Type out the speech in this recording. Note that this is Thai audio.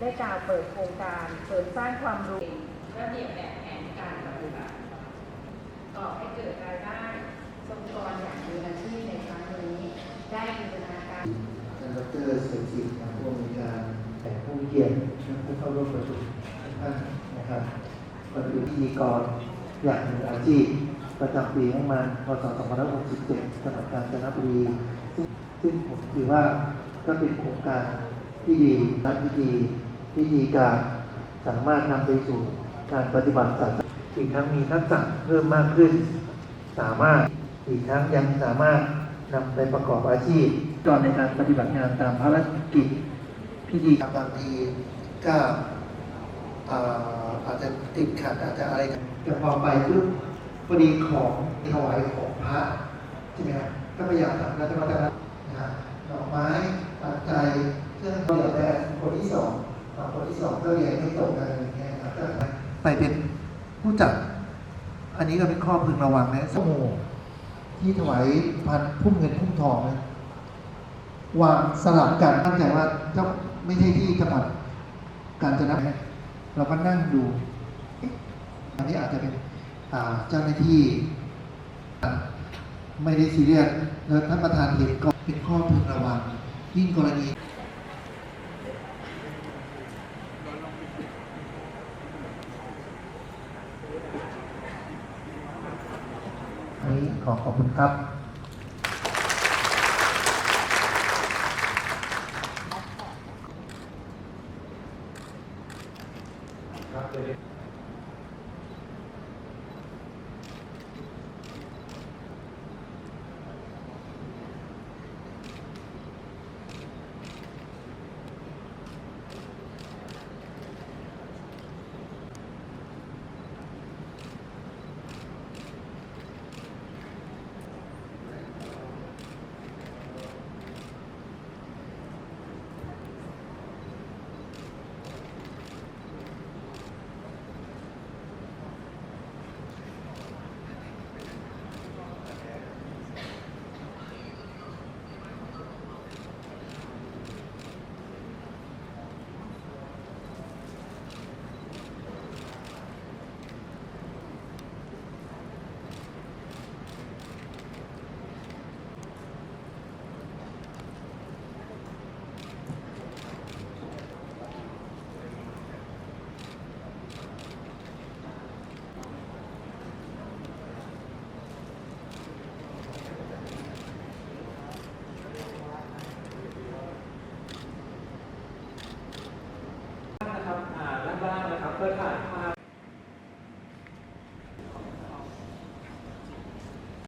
ได้กล่าวเปิดโครงการเสริมสร้างความรู้ระเบียบแบบแผนการปฏิบัติก่อให้เกิดรายได้ทรงกรอย่างมืออาชีพในครั้งนี้ ได้บูรณาการท่านดรเสกสิทธิ์นะผู้มีการแต่ผู้เกียรติผู้เข้าร่วมประชุมทุกท่านนะครับก็เป็นพิธีกรอย่างมืออาชีพประจำปีของมันพศ2567จังหวัดกาญจนบุรีซึ่งซึ่งผมถือว่าก็เป็นโครงการ ที่ดีและที่ดีที่ดีการสามารถนำไปสู่การปฏิบัติศาสนาอีกทั้งมีทักษะเพิ่มมากขึ้น สามารถอีกทั้งยังสามารถนำไปประกอบอาชีพก่อนในการปฏิบัติงานตามภารกิจพิธีบางทีก็อ่ออาจจะติดขัดอาจจะอะไรแต่พอไปปุ๊บพอดีของถวายของพระใช่ไหมครับก็พยายามทำแล้วจะมาทำนะฮะดอกไม้ปัจจัยเครื่องเดียวแต่คนที่สอง สองคนที่สองก็เรียนไม่ตกอะไรอย่างเงี้ยครับไปเป็นผู้จัด อันนี้ก็เป็นข้อพึงระวังนะสมโมที่ถวายพันพุ่มเงินพุ่มทองนะวางสลับกันตั้งใจว่าเจ้าไม่ใช่ที่จังหวัดกาญจนบุรีเราก็นั่งดูอันนี้อาจจะเป็นเจ้าหน้าที่ไม่ได้ซีเรียสแล้วท่านประธานเห็นก็เป็นข้อพึงระวังยิ่งกรณี อั นี้ขอขอบคุณครับครับ เครือข่ายภาพ